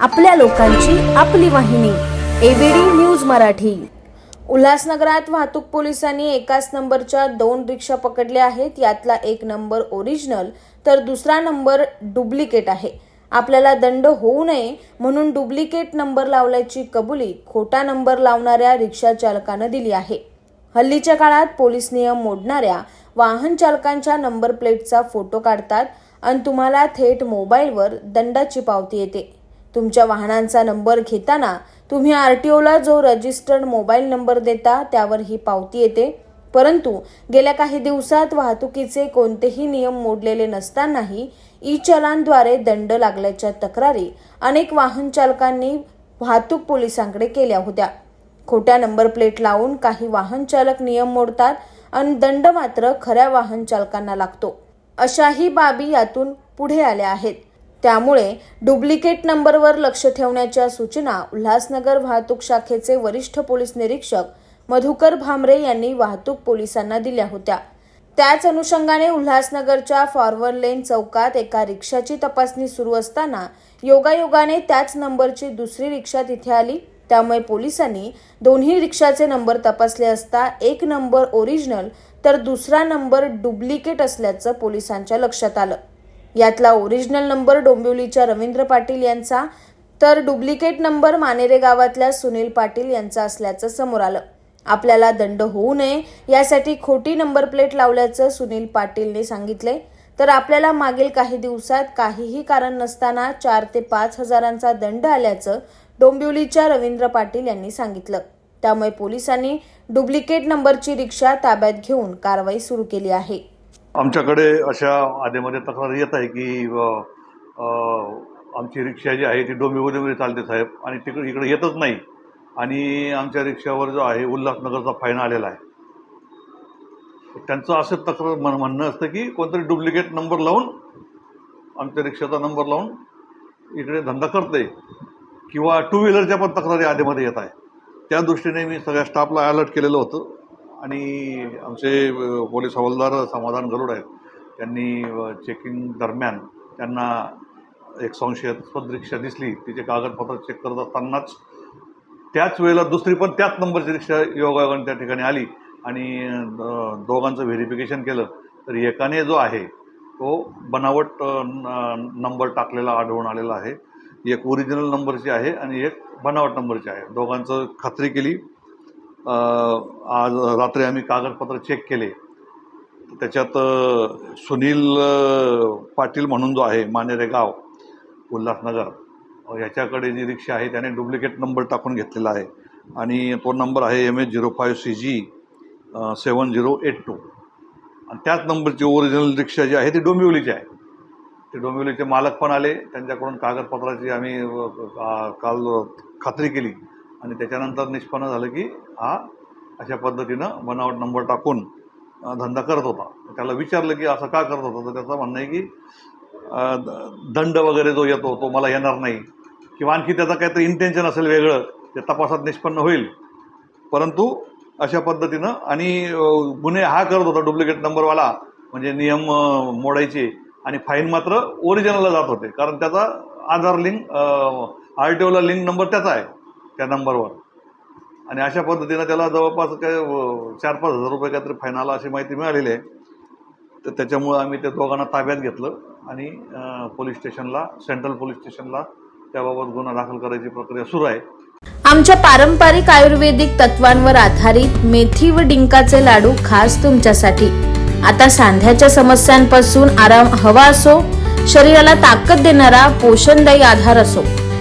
आपल्या लोकांची आपली वाहिनी एबीडी न्यूज मराठी. उल्हासनगरात वाहतूक पोलिसांनी एकाच नंबरच्या दोन रिक्षा पकडल्या आहेत. यातला एक नंबर ओरिजिनल तर दुसरा नंबर डुप्लिकेट आहे. आपल्याला दंड होऊ नये म्हणून डुप्लिकेट नंबर लावल्याची कबुली खोटा नंबर लावणाऱ्या रिक्षा चालकानं दिली आहे. हल्लीच्या काळात पोलीस नियम मोडणाऱ्या वाहन चालकांच्या नंबर प्लेटचा फोटो काढतात आणि तुम्हाला थेट मोबाईलवर दंडाची पावती येते. तुमच्या वाहनांचा नंबर घेताना तुम्ही आर टी ओला जो रजिस्टर्ड मोबाईल नंबर देता त्यावर ही पावती येते. परंतु गेल्या काही दिवसात वाहतुकीचे कोणतेही नियम मोडलेले नसतानाही ई चलानद्वारे दंड लागल्याच्या तक्रारी अनेक वाहन चालकांनी वाहतूक पोलिसांकडे केल्या होत्या. खोट्या नंबर प्लेट लावून काही वाहन चालक नियम मोडतात आणि दंड मात्र खऱ्या वाहन चालकांना लागतो. अशाही बाबी यातून पुढे आल्या आहेत. त्यामुळे डुप्लिकेट नंबरवर लक्ष ठेवण्याच्या सूचना उल्हासनगर वाहतूक शाखेचे वरिष्ठ पोलीस निरीक्षक मधुकर भामरे यांनी वाहतूक पोलिसांना दिल्या होत्या. त्याच अनुषंगाने उल्हासनगरच्या फॉरवर्ड लेन चौकात एका रिक्षाची तपासणी सुरू असताना योगायोगाने त्याच नंबरची दुसरी रिक्षा तिथे आली. त्यामुळे पोलिसांनी दोन्ही रिक्षाचे नंबर तपासले असता एक नंबर ओरिजिनल तर दुसरा नंबर डुप्लिकेट असल्याचं पोलिसांच्या लक्षात आलं. यातला ओरिजिनल नंबर डोंबिवलीच्या रवींद्र पाटील यांचा तर डुप्लिकेट नंबर मानेरे गावातल्या सुनील पाटील यांचा असल्याचं समोर आलं. आपल्याला दंड होऊ नये यासाठी खोटी नंबर प्लेट लावल्याचं सुनील पाटीलने सांगितले. तर आपल्याला मागील काही दिवसात काहीही कारण नसताना चार ते पाच हजारांचा दंड आल्याचं डोंबिवलीच्या रवींद्र पाटील यांनी सांगितलं. त्यामुळे पोलिसांनी डुप्लिकेट नंबरची रिक्षा ताब्यात घेऊन कारवाई सुरू केली आहे. आमच्याकडे अशा आधेमध्ये तक्रार येत आहे की आमची रिक्षा जी आहे ती डोंबिवलीमध्ये चालते साहेब आणि तिकडे इकडे येतच नाही. आणि आमच्या रिक्षावर जो आहे उल्हासनगरचा फाईन आलेला आहे. त्यांचं असं तक्रार म्हण म्हणणं असतं की कोणतरी डुप्लिकेट नंबर लावून आमच्या रिक्षाचा नंबर लावून इकडे धंदा करते किंवा टू व्हीलरच्या पण तक्रारी आधीमध्ये येत आहे. त्या दृष्टीने मी सगळ्या स्टाफला अलर्ट केलेलं होतं. आणि आमचे पोलीस हवालदार समाधान गरुड आहेत. त्यांनी चेकिंग दरम्यान त्यांना एक संशयास्पद रिक्षा दिसली. तिचे कागदपत्र चेक करत असतानाच त्याच वेळेला दुसरी पण त्याच नंबरची रिक्षा योगायोगाने त्या ठिकाणी आली आणि दोघांचं व्हेरिफिकेशन केलं. तर एकाने जो आहे तो बनावट न- नंबर टाकलेला आढळून आलेला आहे. एक ओरिजिनल नंबरची आहे आणि एक बनावट नंबरची आहे. दोघांचं खात्री केली. आज रात्री आम्ही कागदपत्र चेक केले. त्याच्यात सुनील पाटील म्हणून जो आहे मानेरे गाव उल्हासनगर ह्याच्याकडे याच्याकडे जी रिक्षा आहे त्याने डुप्लिकेट नंबर टाकून घेतलेला आहे. आणि तो नंबर आहे M H zero five C G seven zero eight two आणि त्याच नंबरची ओरिजिनल रिक्षा जी आहे ती डोंबिवलीची आहे. ते डोंबिवलीचे मालक पण आले त्यांच्याकडून कागदपत्राची आम्ही का- काल खात्री केली. आणि त्याच्यानंतर निष्पन्न झालं की हा अशा पद्धतीनं बनावट नंबर टाकून धंदा करत होता. त्याला विचारलं की असं का करत होता? तर त्याचं म्हणणं आहे की द- दंड वगैरे जो येतो तो मला येणार नाही. किंवा आणखी त्याचं काहीतरी इंटेन्शन असेल वेगळं ते तपासात निष्पन्न होईल. परंतु अशा पद्धतीनं आणि गुन्हे हा करत होता डुप्लिकेट नंबरवाला म्हणजे नियम मोडायचे. आणि फाईन मात्र ओरिजिनलला जात होते. कारण त्याचा आधार लिंक आर टी ओला लिंक नंबर त्याचा आहे. त्या नंबरवर. आणि अशा पद्धतीनं त्याला जवळपास काय चार पाच हजार रुपये काहीतरी फाईन आला अशी माहिती मिळालेली आहे. तर त्याच्यामुळं आम्ही त्या दोघांना ताब्यात घेतलं आणि पोलीस स्टेशनला सेंट्रल पोलीस स्टेशनला त्याबाबत गुन्हा दाखल करायची प्रक्रिया सुरू आहे. आमच्या पारंपरिक आयुर्वेदिक तत्वांवर आधारित मेथी व डिंकाचे लाडू खास तुमच्यासाठी. आता सांध्याच्या समस्यांपासून आराम हवा असो शरीराला ताकद देणारा पोषणदायी आधार असो.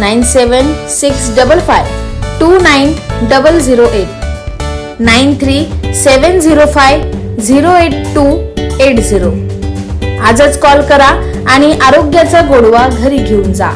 Nine seven six double five two nine double zero eight nine three seven zero five zero eight two eight zero. आजच कॉल करा आणि आरोग्याचा गोडवा घरी घेऊन जा.